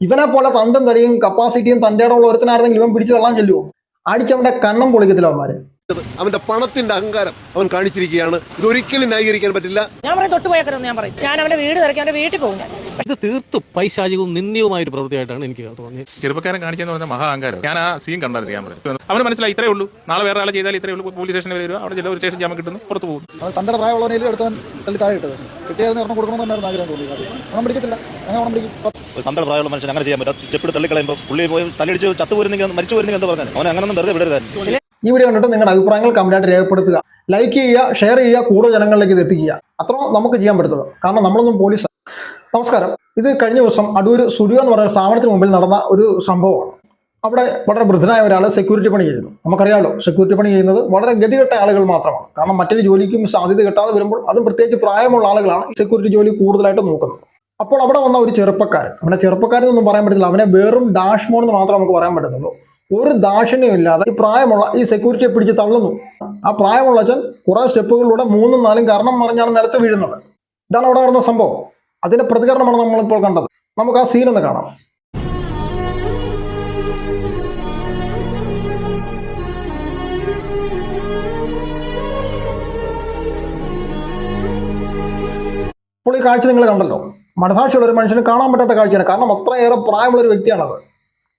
ഇവനെ പോലെ തണ്ടും തടിയും കപ്പാസിറ്റിയും തന്റെ ഉള്ള ഒരുത്തനായിരുന്നെങ്കിൽ ഇവൻ പിടിച്ചു തള്ളാൻ ചെല്ലുവോ? അടിച്ചവന്റെ കണ്ണം പൊളിക്കത്തില്ല അവന്മാര്. അവന്റെ പണത്തിന്റെ അഹങ്കാരം അവൻ കാണിച്ചിരിക്കുകയാണ്. ഇതൊരിക്കലും ന്യായീകരിക്കാൻ പറ്റില്ല. ഞാൻ പറയും തൊട്ട് ഞാൻ പറയും. ഞാൻ അവന്റെ വീട് തിരക്കി അവന്റെ വീട്ടിൽ പോകും ഞാൻ. ഇത് തീർത്തും പൈശാചികവും നിന്ദ്യവുമായ ഒരു പ്രവൃത്തിയായിട്ടാണ് എനിക്ക് തോന്നിയത്. ചെറുപ്പക്കാരൻ കാണിച്ചെന്ന് പറഞ്ഞ മഹാ അഹങ്കാരം. ഞാൻ ആ സീൻ കണ്ടായിരുന്നു ക്യാമറ അവന് മനസ്സിലായി ഇത്രേ ഉള്ളൂ. നാളെ വേറെ ആളെ ചെയ്താൽ ഇത്രേ ഉള്ളൂ. പോലീസ് സ്റ്റേഷനിൽ വരും അവിടെ ചില ഒരു സ്റ്റേഷൻ ജാമ്യം കിട്ടുന്നു പുറത്ത് പോകും. തന്റെ പ്രായമുള്ളവനെ എടുത്തവൻ തള്ളി താഴെ ഇട്ടത്. കിട്ടിയായിരുന്നു ഒരെണ്ണം കൊടുക്കണമെന്നായിരുന്നു ആഗ്രഹം തോന്നിയത് അത് ഓണം പിടിക്കത്തില്ല. അങ്ങനെ ഓണം പിടിക്കും. ഒരു പന്തള പ്രായമുള്ള മനുഷ്യൻ അങ്ങനെ ചെയ്യാൻ പറ്റും. ചെപ്പിട്ട് തള്ളിക്കളയുമ്പോൾ പുള്ളി പോയി തല്ലിടിച്ച് ചത്തു വരുന്നെങ്കിൽ മരിച്ചു പോരുന്നെങ്കിൽ എന്ന് പറഞ്ഞാൽ അവൻ അങ്ങനൊന്നും വെറുതെ വിടരുതായിരുന്നു. ഈ വീഡിയോ കണ്ടിട്ട് നിങ്ങളുടെ അഭിപ്രായങ്ങൾ കമന്റായിട്ട് രേഖപ്പെടുത്തുക. ലൈക്ക് ചെയ്യുക ഷെയർ ചെയ്യുക കൂടുതൽ ജനങ്ങളിലേക്ക് ഇത് എത്തിക്കുക. അത്ര നമുക്ക് ചെയ്യാൻ പറ്റത്തുള്ളൂ. കാരണം നമ്മളൊന്നും പോലീസ് നമസ്കാരം. ഇത് കഴിഞ്ഞ ദിവസം അടൂർ സ്റ്റുഡിയോ എന്ന് പറയുന്ന സ്ഥാപനത്തിന് മുമ്പിൽ നടന്ന ഒരു സംഭവമാണ്. അവിടെ വളരെ വൃദ്ധനായ ഒരാൾ സെക്യൂരിറ്റി പണി ചെയ്യുന്നു. നമുക്കറിയാമല്ലോ സെക്യൂരിറ്റി പണി ചെയ്യുന്നത് വളരെ ഗതികെട്ട ആളുകൾ മാത്രമാണ്. കാരണം മറ്റൊരു ജോലിക്കും സാധ്യത കിട്ടാതെ വരുമ്പോൾ അതും പ്രത്യേകിച്ച് പ്രായമുള്ള ആളുകളാണ് സെക്യൂരിറ്റി ജോലി കൂടുതലായിട്ട് നോക്കുന്നത്. അപ്പോൾ അവിടെ വന്ന ഒരു ചെറുപ്പക്കാരൻ അവനെ ചെറുപ്പക്കാരൻ എന്നൊന്നും പറയാൻ പറ്റില്ല അവനെ വെറും ഡാഷ് മോൺ എന്ന് മാത്രമേ നമുക്ക് പറയാൻ പറ്റത്തുള്ളൂ. ഒരു ദാക്ഷിണ്യം ഇല്ലാതെ ഈ പ്രായമുള്ള ഈ സെക്യൂരിറ്റിയെ പിടിച്ച് തള്ളുന്നു. ആ പ്രായമുള്ള അച്ഛൻ കുറേ സ്റ്റെപ്പുകളിലൂടെ മൂന്നും നാലും കാരണം മറിഞ്ഞാണ് നിലത്ത് വീഴുന്നത്. ഇതാണ് അവിടെ നടന്ന സംഭവം. അതിന്റെ പ്രതികരണമാണ് നമ്മളിപ്പോൾ കണ്ടത്. നമുക്ക് ആ സീൻ ഒന്ന് കാണാം. ഇപ്പോൾ ഈ കാഴ്ച നിങ്ങൾ കണ്ടല്ലോ. മനസാക്ഷിയുള്ള ഒരു മനുഷ്യന് കാണാൻ പറ്റാത്ത കാഴ്ചയാണ്. കാരണം അത്രയേറെ പ്രായമുള്ള ഒരു വ്യക്തിയാണത്.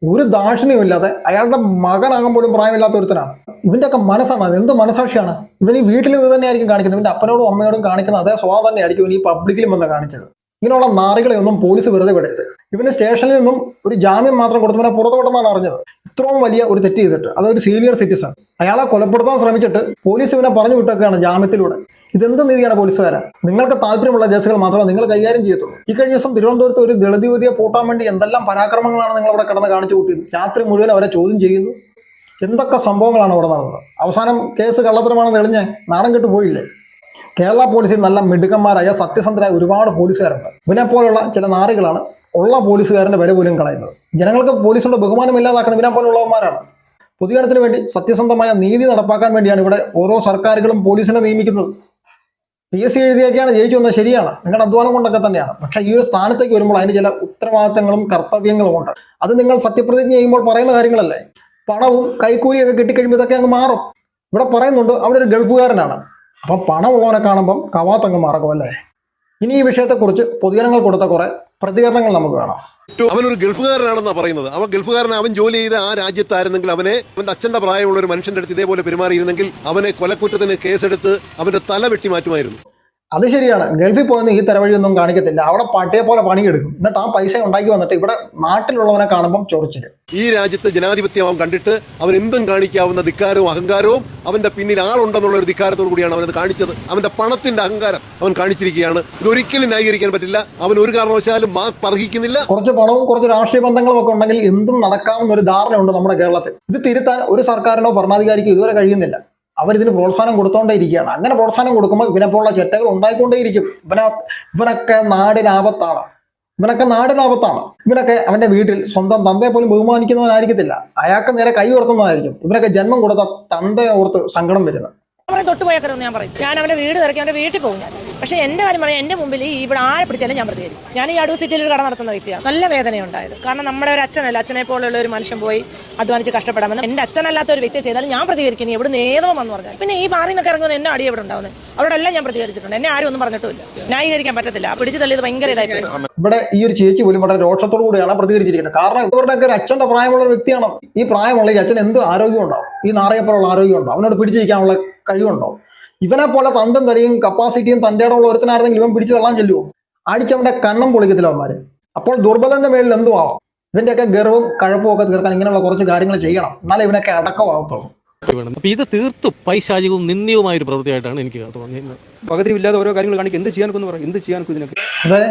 ഒരു ദാക്ഷിണ്യവും ഇല്ലാതെ അയാളുടെ മകനാകാൻ പോലും പ്രായമില്ലാത്ത ഒരുത്തനാണ്. ഇവന്റെയൊക്കെ മനസ്സാണ്. എന്ത് മനസാക്ഷിയാണ് ഇവൻ ഈ വീട്ടിൽ ഇത് തന്നെയായിരിക്കും കാണിക്കുന്നത്. ഇവന്റെ അപ്പനോടും അമ്മയോടും കാണിക്കുന്ന അതേ സ്വഭാവം തന്നെയായിരിക്കും ഇവൻ ഈ പബ്ലിക്കിലും വന്ന് കാണിച്ചത്. ഇങ്ങനെയുള്ള നാറികളെ ഒന്നും പോലീസ് വെറുതെ വിടരുത്. ഇവന് സ്റ്റേഷനിൽ നിന്നും ഒരു ജാമ്യം മാത്രം കൊടുത്തവനെ പുറത്തു വിട്ടെന്നാണ് അറിഞ്ഞത്. ഇത്രയും വലിയ ഒരു തെറ്റ് ചെയ്തിട്ട് അതൊരു സീനിയർ സിറ്റിസൺ അയാളെ കൊലപ്പെടുത്താൻ ശ്രമിച്ചിട്ട് പോലീസ് ഇവനെ പറഞ്ഞു വിട്ടൊക്കെയാണ് ജാമ്യത്തിലൂടെ. ഇതെന്ത് നീതിയാണ് പോലീസുകാരൻ നിങ്ങൾക്ക് താല്പര്യമുള്ള കേസുകൾ മാത്രമേ നിങ്ങൾ കൈകാര്യം ചെയ്യത്തുള്ളൂ. ഈ കഴിഞ്ഞ ദിവസം തിരുവനന്തപുരത്ത് ഒരു ദളിത് യുവതിയെ പൂട്ടാൻ വേണ്ടി എന്തെല്ലാം പരാക്രമങ്ങളാണ് നിങ്ങൾ അവിടെ കിടന്ന് കാണിച്ചു കൂട്ടിയത്? രാത്രി മുഴുവൻ അവരെ ചോദ്യം ചെയ്യുന്നു. എന്തൊക്കെ സംഭവങ്ങളാണ് അവിടെ നടന്നത്? അവസാനം കേസ് കള്ളത്തരമാണെന്ന് തെളിഞ്ഞ് നാണം കെട്ട് പോയില്ലേ? കേരള പോലീസിൽ നല്ല മിടുക്കന്മാരായ സത്യസന്ധരായ ഒരുപാട് പോലീസുകാരുണ്ട്. ഇവനെ പോലുള്ള ചില നാറുകളാണ് ഉള്ള പോലീസുകാരന്റെ വില പോലും കളയുന്നത്. ജനങ്ങൾക്ക് പോലീസിന്റെ ബഹുമാനം ഇല്ലാതാക്കണം ഇവനെ പോലുള്ളവന്മാരാണ് പൊതുജനത്തിന് വേണ്ടി സത്യസന്ധമായ നീതി നടപ്പാക്കാൻ വേണ്ടിയാണ് ഇവിടെ ഓരോ സർക്കാരുകളും പോലീസിനെ നിയമിക്കുന്നത്. പി എസ് സി എഴുതിയൊക്കെയാണ് ജയിച്ചു വന്നത് ശരിയാണ്. നിങ്ങളുടെ അധ്വാനം കൊണ്ടൊക്കെ തന്നെയാണ്. പക്ഷേ ഈ ഒരു സ്ഥാനത്തേക്ക് വരുമ്പോൾ അതിന് ചില ഉത്തരവാദിത്തങ്ങളും കർത്തവ്യങ്ങളും ഉണ്ട്. അത് നിങ്ങൾ സത്യപ്രതിജ്ഞ ചെയ്യുമ്പോൾ പറയുന്ന കാര്യങ്ങളല്ലേ? പണവും കൈക്കൂലിയൊക്കെ കിട്ടിക്കഴിയുമ്പോൾ ഇതൊക്കെ അങ്ങ് മാറും. ഇവിടെ പറയുന്നുണ്ട് അവിടെ ഒരു ഗൾഫുകാരനാണ്. അപ്പം പണമുള്ളവനെ കാണുമ്പം കവാത്തങ്ങ് മറക്കും അല്ലേ? ഇനി ഈ വിഷയത്തെക്കുറിച്ച് പൊതുജനങ്ങൾ കൊടുത്ത കുറെ പ്രതികരണങ്ങൾ നമുക്ക് കാണാം. അവൻ ഒരു ഗൾഫുകാരനാണെന്നാണ് പറയുന്നത്. അവൻ ഗൾഫുകാരൻ അവൻ ജോലി ചെയ്ത ആ രാജ്യത്തായിരുന്നെങ്കിൽ അവനെ അവന്റെ അച്ഛന്റെ പ്രായമുള്ള ഒരു മനുഷ്യന്റെ അടുത്ത് ഇതേപോലെ പെരുമാറിയിരുന്നെങ്കിൽ അവനെ കൊലക്കുറ്റത്തിന് കേസെടുത്ത് അവന്റെ തല വെട്ടി മാറ്റുമായിരുന്നു അത് ശരിയാണ്. ഗൾഫിൽ പോയെന്ന് ഈ തരവഴിയൊന്നും കാണിക്കത്തില്ല. അവിടെ പട്ടിയെ പോലെ പണിയെടുക്കും. എന്നിട്ട് ആ പൈസ ഉണ്ടാക്കി വന്നിട്ട് ഇവിടെ നാട്ടിലുള്ളവനെ കാണുമ്പോൾ ചൊറിച്ചിട്ട് ഈ രാജ്യത്ത് ജനാധിപത്യം അവൻ കണ്ടിട്ട് അവൻ എന്തും കാണിക്കാവുന്ന ധിക്കാരവും അഹങ്കാരവും അവന്റെ പിന്നിൽ ആളുണ്ടെന്നുള്ള ഒരു ധിക്കാരത്തോടു കൂടിയാണ് അവനത് കാണിച്ചത്. അവന്റെ പണത്തിന്റെ അഹങ്കാരം അവൻ കാണിച്ചിരിക്കുകയാണ്. ഇതൊരിക്കലും ന്യായീകരിക്കാൻ പറ്റില്ല. അവൻ ഒരു കാരണവശാലും മാർക്ക് അർഹിക്കുന്നില്ല കുറച്ച് പണവും കുറച്ച് രാഷ്ട്രീയ ബന്ധങ്ങളും ഒക്കെ ഉണ്ടെങ്കിൽ എന്തും നടക്കാവുന്ന ഒരു ധാരണയുണ്ട് നമ്മുടെ കേരളത്തിൽ. ഇത് തിരുത്താൻ ഒരു സർക്കാരിനോ ഭരണാധികാരിക്കോ ഇതുവരെ കഴിയുന്നില്ല. അവരിതിന് പ്രോത്സാഹനം കൊടുത്തോണ്ടേ ഇരിക്കുകയാണ്. അങ്ങനെ പ്രോത്സാഹനം കൊടുക്കുമ്പോൾ ഇവനെ പോലുള്ള ചെറ്റകൾ ഉണ്ടായിക്കൊണ്ടേയിരിക്കും. ഇവനെ ഇവനൊക്കെ നാടിനാപത്താണ്. ഇവനൊക്കെ നാടിനാപത്താണ്. ഇവനൊക്കെ അവന്റെ വീട്ടിൽ സ്വന്തം തന്തയെ പോലും ബഹുമാനിക്കുന്നവനായിരിക്കത്തില്ല. അയാൾക്ക് നേരെ കൈ ഉയർത്തുന്നതായിരിക്കും. ഇവനൊക്കെ ജന്മം കൊടുത്ത തന്തയെ ഓർത്ത് സങ്കടം വരുന്നത്. ഞാൻ പറയും തൊട്ട് ഞാൻ പറയും. ഞാൻ അവന്റെ വീട് തിരക്കി അവന്റെ വീട്ടിൽ പോകും പക്ഷേ എന്റെ കാര്യം പറയാം എന്റെ മുമ്പിൽ ഈ ഇവിടെ ആരെ പിടിച്ചാലും ഞാൻ പ്രതികരിക്കും ഞാൻ ഈ അടൂർ സിറ്റിയിൽ ഒരു കട നടത്തുന്ന വ്യക്തിയാണ്. നല്ല വേദനയുണ്ടായത്. കാരണം നമ്മുടെ ഒരു അച്ഛനല്ല അച്ഛനെ പോലെയുള്ള ഒരു മനുഷ്യൻ പോയി അധ്വാനിച്ച് കഷ്ടപ്പെടാമെന്ന്. എന്റെ അച്ഛനല്ലാത്ത ഒരു വ്യക്തി ചെയ്താലും ഞാൻ പ്രതികരിക്കുന്നു എവിടെ നേതോ എന്ന് പറഞ്ഞാൽ പിന്നെ ഈ മാറി നിന്നൊക്കെ ഇറങ്ങുന്ന എന്നെ അടി എവിടെ ഉണ്ടാവുന്നത്? അവരോടെല്ലാം ഞാൻ പ്രതികരിച്ചിട്ടുണ്ട്. എന്നെ ആരും ഒന്നും പറഞ്ഞിട്ടില്ല ന്യായീകരിക്കാൻ പറ്റത്തില്ല. പിടിച്ചു തള്ളിയത് ഭയങ്കര ഇതായി ഇവിടെ ഈ ഒരു ചേച്ചി പോലും വളരെ രോഷത്തോടു കൂടിയാണ് പ്രതികരിച്ചിരിക്കുന്നത്. കാരണം ഇവരുടെയൊക്കെ ഒരു അച്ഛന്റെ പ്രായമുള്ള വ്യക്തിയാണ്? ഈ പ്രായമുള്ള ഈ അച്ഛൻ എന്ത് ആരോഗ്യം ഉണ്ടാവും ഈ നാറിയപ്പോഴുള്ള ആരോഗ്യം ഉണ്ടാവും അവനോട് പിടിച്ചിരിക്കാനുള്ള കഴിവുണ്ടാവും ഇവനെ പോലെ തണ്ടും തടിയും കപ്പാസിറ്റിയും തന്റെ ഉള്ള ഒരുത്തനായിരുന്നെങ്കിൽ ഇവൻ പിടിച്ചു തള്ളാൻ ചെല്ലുവോ? അടിച്ചവന്റെ കണ്ണം പൊളിക്കത്തില്ല അവന്മാര്. അപ്പോൾ ദുർബലന്റെ മേളിൽ എന്തു ആവാം ഇവന്റെയൊക്കെ ഗർവും കഴപ്പും ഒക്കെ തീർക്കാൻ ഇങ്ങനെയുള്ള കുറച്ച് കാര്യങ്ങൾ ചെയ്യണം. എന്നാലേ ഇവനൊക്കെ അടക്കമാകത്തുള്ളൂ. അപ്പൊ ഇത് തീർത്തും പൈശാചികവും നിന്ദ്യവുമായ ഒരു പ്രവൃത്തിയായിട്ടാണ് എനിക്ക് തോന്നിയത്. പകുതിയില്ലാതെ ഓരോ കാര്യങ്ങൾ കാണിക്കും. എന്ത് ചെയ്യാനൊക്കെ പറയും എന്ത് ചെയ്യാനൊക്കെ ഇതിനൊക്കെ അതെ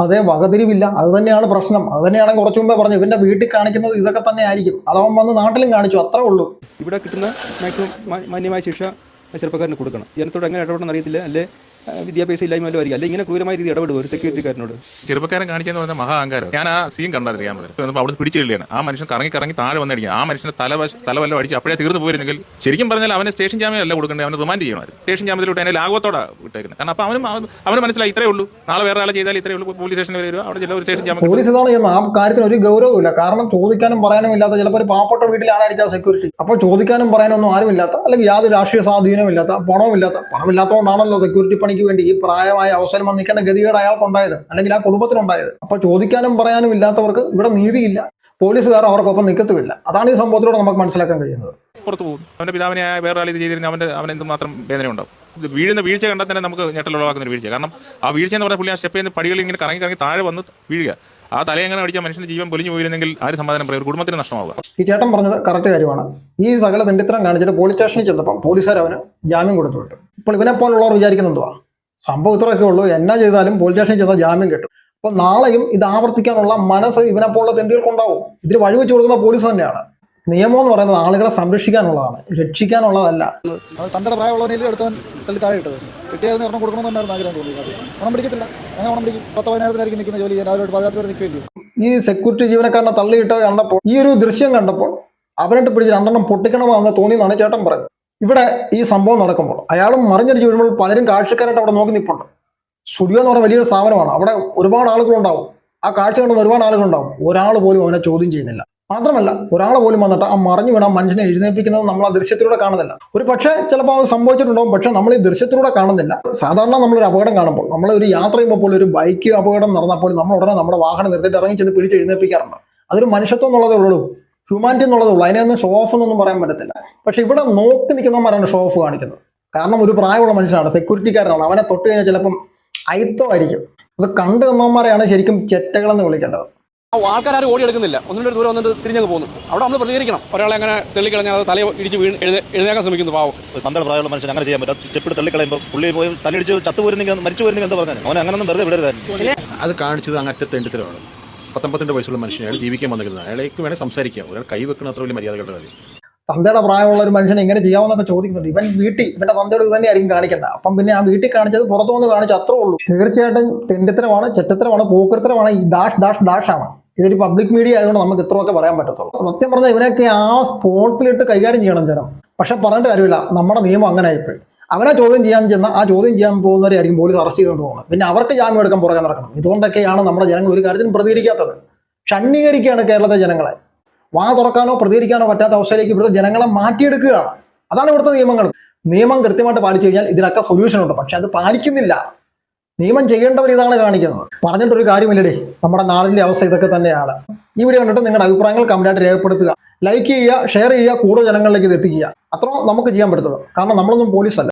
അതെ വകതിരിവില്ല. അത് തന്നെയാണ് പ്രശ്നം. അത് തന്നെയാണ് കുറച്ചു മുമ്പേ പറഞ്ഞു ഇവന്റെ വീട്ടിൽ കാണിക്കുന്നത് ഇതൊക്കെ തന്നെ ആയിരിക്കും. അതവൻ വന്ന് നാട്ടിലും കാണിച്ചു. അത്രേ ഉള്ളൂ. ഇവിടെ കിട്ടുന്ന മാക്സിമം മാന്യമായ ശിക്ഷ ചെറുപ്പക്കാരന് കൊടുക്കണം. ജനത്തോട് എങ്ങനെ ഇടപെടണം അറിയത്തില്ല അല്ലെ? വിദ്യാഭ്യാസം ഇല്ലായ്മ വരിക. അല്ലെങ്കിൽ ഇങ്ങനെ ക്രൂരമായ രീതി ഇടപെടും ഒരു സെക്യൂരിറ്റിക്കാരനോട് ചെറുപ്പക്കാരൻ കാണിച്ചെന്ന് പറഞ്ഞ മഹാ അഹങ്കാരം. ഞാൻ ആ സീൻ കണ്ടറിയാൻ പറ്റും അവിടെ പിടിച്ചു കളിയാണ് ആ മനുഷ്യൻ കറങ്ങി കറങ്ങി താഴെ വന്നടിക്കുക ആ മനുഷ്യനെ തല തലവല്ലോ തല വല്ലതും അടിച്ച് അപ്പോഴേ തീർന്നു പോയിരുന്നെങ്കിൽ ശരിക്കും പറഞ്ഞാൽ അവനെ സ്റ്റേഷൻ ജാമ്യം അല്ല കൊടുക്കേണ്ടത്. അവനെ റിമാൻഡ് ചെയ്യണം സ്റ്റേഷൻ ജാമ്യത്തിലോട്ട് അതിനെ ലാഘവത്തോടെ വിട്ടേക്കുന്നത്. കാരണം അപ്പോൾ അവനും അവന് മനസ്സിലായി ഇത്രേ ഉള്ളൂ. നാളെ വേറെ ആളെ ചെയ്താൽ ഇത്രേ ഉള്ളൂ. പോലീസ് സ്റ്റേഷനിൽ വരിക. അവിടെ ചില ഒരു സ്റ്റേഷൻ ജാമ്യം പോലീസ് ഇതാണ് ചെയ്യുന്നത്? ആ കാര്യത്തിൽ ഒരു ഗൗരവമില്ല കാരണം ചോദിക്കാനും പറയാനും ഇല്ലാത്ത ചിലപ്പോൾ ഒരു പാവപ്പെട്ട വീട്ടിലാണായിരിക്കാം സെക്യൂരിറ്റി അപ്പോൾ ചോദിക്കാനും പറയാനൊന്നും ആരുമില്ലാത്ത അല്ലെങ്കിൽ യാതൊരു രാഷ്ട്രീയ സ്വാധീനവും ഇല്ലാത്ത പണവുമില്ലാത്ത പണമില്ലാത്തതുകൊണ്ടാണല്ലോ സെക്യൂരിറ്റി പണിക്ക് വേണ്ടി ഈ പ്രായമായ അവസരം വന്നിരിക്കേണ്ട ഗതികേട് അയാൾക്കുണ്ടായത് അല്ലെങ്കിൽ ആ കുടുംബത്തിനുണ്ടായത്. അപ്പൊ ചോദിക്കാനും പറയാനും ഇല്ലാത്തവർക്ക് ഇവിടെ നീതിയില്ല. പോലീസുകാർ അവർക്കൊപ്പം നിൽക്കത്തുമില്ല. അതാണ് ഈ സംഭവത്തിലൂടെ നമുക്ക് മനസ്സിലാക്കാൻ കഴിയുന്നത്. പുറത്തു പോകും. അവന്റെ പിതാവിനെ വേറൊരാൾ ഇത് ചെയ്തിരുന്ന അവന്റെ അവൻ എന്തുമാത്രം വേദന ഉണ്ടാവും വീഴുന്ന വീഴ്ച കണ്ടാൽ തന്നെ നമുക്ക് ഞെട്ടലുളവാക്കുന്ന വീഴ്ച. കാരണം ആ വീഴ്ച എന്ന് പറഞ്ഞാൽ പുള്ളി ആ സ്റ്റെപ്പ് ചെയ്യുന്ന പടികൾ ഇങ്ങനെ കറങ്ങി കറങ്ങി താഴെ വന്ന് വീഴുക. ആ തലയെങ്ങനെ അടിച്ചാൽ മനുഷ്യന്റെ ജീവൻ പൊലിഞ്ഞു പോയിരുന്നെങ്കിൽ ആര് സമാധാനം പറയും? കുടുംബത്തിന് നഷ്ടമാവുക. ഈ ചേട്ടൻ പറഞ്ഞത് കറക്റ്റ് കാര്യമാണ്. ഈ സകല തെണ്ടിത്തരം കാണിച്ചിട്ട് പോലീസ് സ്റ്റേഷനിൽ ചെന്നപ്പം പോലീസുകാർ അവന് ജാമ്യം കൊടുത്തു വിട്ടു ഇപ്പോൾ ഇവനെ പോലുള്ളവർ വിചാരിക്കുന്നുണ്ടോ? സംഭവം ഇത്രയൊക്കെ ഉള്ളൂ. എന്നാ ചെയ്താലും പോലീസ് സ്റ്റേഷനിൽ ചെന്നാൽ ജാമ്യം കിട്ടും. അപ്പോൾ നാളെയും ഇത് ആവർത്തിക്കാനുള്ള മനസ്സ് ഇവനെ പോലുള്ള തെണ്ടികൾക്കുണ്ടാവും ഇതിന് വഴിവെച്ച് കൊടുക്കുന്ന പോലീസ് തന്നെയാണ്. നിയമം എന്ന് പറയുന്നത് ആളുകളെ സംരക്ഷിക്കാനുള്ളതാണ് രക്ഷിക്കാനുള്ളതല്ല. തന്റെ പ്രായമുള്ളവനെ എടുത്തവൻ തള്ളി താഴെ ഇട്ടത്. കിട്ടിയായിരുന്നു ഒരെണ്ണം കൊടുക്കണമെന്നായിരുന്നു ആഗ്രഹം തോന്നി അത് പണം പിടിക്കത്തില്ല. അങ്ങനെ പണം പിടിക്കും. പത്ത് പതിനായിരത്തിനായിരിക്കും നിൽക്കുന്ന ജോലി ചെയ്യാൻ. അവരോട് പതിനായിരത്തോടെ നിൽക്കുകയില്ലയോ ഈ സെക്യൂരിറ്റി ജീവനക്കാരനെ തള്ളിയിട്ട് കണ്ടപ്പോൾ ഈ ഒരു ദൃശ്യം കണ്ടപ്പോൾ അവനായിട്ട് പിടിച്ച് രണ്ടെണ്ണം പൊട്ടിക്കണമെന്ന് തോന്നിയെന്നാണ് ചേട്ടൻ പറയുന്നത് ഇവിടെ ഈ സംഭവം നടക്കുമ്പോൾ അയാളും മറിഞ്ഞടിച്ച് വരുമ്പോൾ പലരും കാഴ്ചക്കാരായിട്ട് അവിടെ നോക്കി നിൽപ്പുണ്ട്. സ്റ്റുഡിയോ എന്ന് പറഞ്ഞ വലിയൊരു സ്ഥാപനമാണ്. അവിടെ ഒരുപാട് ആളുകളുണ്ടാവും. ആ കാഴ്ച കണ്ടുന്ന ഒരുപാട് ആളുകളുണ്ടാവും. ഒരാൾ പോലും അവനെ ചോദ്യം ചെയ്യുന്നില്ല. മാത്രമല്ല ഒരാളെ പോലും വന്നിട്ട് ആ മറിഞ്ഞു വീണ മനുഷ്യനെ എഴുന്നേൽപ്പിക്കുന്നത് നമ്മൾ ആ ദൃശ്യത്തിലൂടെ കാണുന്നില്ല. ഒരു പക്ഷേ ചിലപ്പോൾ അത് സംഭവിച്ചിട്ടുണ്ടാവും പക്ഷെ നമ്മൾ ഈ ദൃശ്യത്തിലൂടെ കാണുന്നില്ല. സാധാരണ നമ്മളൊരു അപകടം കാണുമ്പോൾ നമ്മൾ ഒരു യാത്ര ചെയ്യുമ്പോൾ പോലും ഒരു ബൈക്ക് അപകടം നടന്നാൽ പോലും നമ്മൾ ഉടനെ നമ്മുടെ വാഹനം നിർത്തിയിട്ട് ഇറങ്ങി ചെന്ന് പിടിച്ച് എഴുന്നേൽപ്പിക്കാറുണ്ട്. അതൊരു മനുഷ്യത്വം എന്നുള്ളതേ ഉള്ളൂ ഹ്യൂമാനിറ്റി എന്നുള്ളതേ ഉള്ളൂ. അതിനെ ഒന്നും ഷോ ഓഫ് എന്നൊന്നും പറയാൻ പറ്റത്തില്ല. പക്ഷെ ഇവിടെ നോക്കി നിൽക്കുന്നവന്മാരാണ് ഷോ ഓഫ് കാണിക്കുന്നത്. കാരണം ഒരു പ്രായമുള്ള മനുഷ്യനാണ് സെക്യൂരിറ്റിക്കാരനാണ് അവനെ തൊട്ട് കഴിഞ്ഞാൽ ചിലപ്പം അയിത്തമായിരിക്കും. അത് കണ്ടു നിന്നവന്മാരെയാണ് ശരിക്കും ചെറ്റകളെന്ന് വിളിക്കേണ്ടത്. ആൾക്കാരും ഓടിയെടുക്കുന്നില്ല ഒന്നിന്റെ ദൂരം ഒന്നിട്ട് തിരിഞ്ഞങ്ങ് പോകുന്നു. അവിടെ നമ്മൾ പ്രതികരിക്കണം. ഒരാളെ അങ്ങനെ തള്ളിക്കളഞ്ഞാൽ അത് തലയെ ഇടിച്ച് വീണ് എഴുതി എഴുന്നേക്കാൻ ശ്രമിക്കുന്നു പാവം. ഒരു പന്ത്രണ്ട് പ്രായമുള്ള മനുഷ്യൻ അങ്ങനെ ചെയ്യാൻ പറ്റും. ചെപ്പിട്ട് തള്ളിക്കളയുമ്പോൾ പുള്ളി പോയി തലയിടിച്ച് ചത്തു പോരുന്നെങ്കിൽ മരിച്ചു പോരുന്നെങ്കിൽ എന്താ പറഞ്ഞാൽ അവനെ അങ്ങനൊന്നും വെറുതെ വിടരുതായിരുന്നു. അത് കാണിച്ചത് അങ്ങറ്റ തെണ്ടിത്തരമാണ്. പത്തൊമ്പത്തിന്റെ വയസ്സുള്ള മനുഷ്യൻ അയാൾ ജീവിക്കാൻ വന്നിരുന്നത് അയാളേക്ക് വേണേൽ സംസാരിക്കാം. ഒരാൾ കൈ വെക്കുന്ന അത്ര വലിയ മര്യാദകളുടെ കാര്യം. തന്തയുടെ പ്രായമുള്ള ഒരു മനുഷ്യനെ എങ്ങനെ ചെയ്യാമെന്നൊക്കെ ചോദിക്കുന്നുണ്ട്. ഇവൻ വീട്ടിൽ ഇവന്റെ തന്തയോട് തന്നെ ആയിരിക്കും കാണിക്കുന്നത്. അപ്പം പിന്നെ ആ വീട്ടിൽ കാണിച്ചത് പുറത്തു വന്ന് കാണിച്ച അത്രേ ഉള്ളൂ. തീർച്ചയായിട്ടും തെണ്ടിത്തരമാണ് ചെറ്റത്തരമാണ് പോക്കൃത്തരമാണ് ഈ ഡാഷ് ഡാഷ് ഡാഷ് ആണ് ഇതൊരു പബ്ലിക് മീഡിയ ആയതുകൊണ്ട് നമുക്ക് ഇത്രയൊക്കെ പറയാൻ പറ്റത്തുള്ളൂ. സത്യം പറഞ്ഞാൽ ഇവരെയൊക്കെ ആ സ്പോട്ടിലിട്ട് കൈകാര്യം ചെയ്യണം ജനം. പക്ഷെ പറഞ്ഞിട്ട് കാര്യമില്ല. നമ്മുടെ നിയമം അങ്ങനെ ആയിപ്പോയി അവനെ ചോദ്യം ചെയ്യാൻ ചെന്ന ആ ചോദ്യം ചെയ്യാൻ പോകുന്നവരെ ആയിരിക്കും പോലീസ് അറസ്റ്റ് ചെയ്തുകൊണ്ട് പോകുന്നത്. പിന്നെ അവർക്ക് ജാമ്യം എടുക്കാൻ പുറകെ നടക്കണം. ഇതുകൊണ്ടൊക്കെയാണ് നമ്മുടെ ജനങ്ങൾ ഒരു കാര്യത്തിനും പ്രതികരിക്കാത്തത്. ക്ഷണീകരിക്കുകയാണ് കേരളത്തെ ജനങ്ങളെ. വാ തുറക്കാനോ പ്രതികരിക്കാനോ പറ്റാത്ത അവസ്ഥയിലേക്ക് ഇവിടുത്തെ ജനങ്ങളെ മാറ്റിയെടുക്കുകയാണ്. അതാണ് ഇവിടുത്തെ നിയമങ്ങൾ. നിയമം കൃത്യമായിട്ട് പാലിച്ചു കഴിഞ്ഞാൽ ഇതിനൊക്കെ സൊല്യൂഷൻ ഉണ്ട്. പക്ഷെ അത് പാലിക്കുന്നില്ല. നിയമം ചെയ്യേണ്ടവർ ഇതാണ് കാണിക്കുന്നത്. പറഞ്ഞിട്ടൊരു കാര്യമില്ലടേ. നമ്മുടെ നാടിന്റെ അവസ്ഥ ഇതൊക്കെ തന്നെയാണ്. ഈ വീഡിയോ കണ്ടിട്ട് നിങ്ങളുടെ അഭിപ്രായങ്ങൾ കമന്റായിട്ട് രേഖപ്പെടുത്തുക. ലൈക്ക് ചെയ്യുക ഷെയർ ചെയ്യുക കൂടുതൽ ജനങ്ങളിലേക്ക് ഇത് എത്തിക്കുക. അത്രയും നമുക്ക് ചെയ്യാൻ പറ്റത്തുള്ളൂ. കാരണം നമ്മളൊന്നും പോലീസല്ല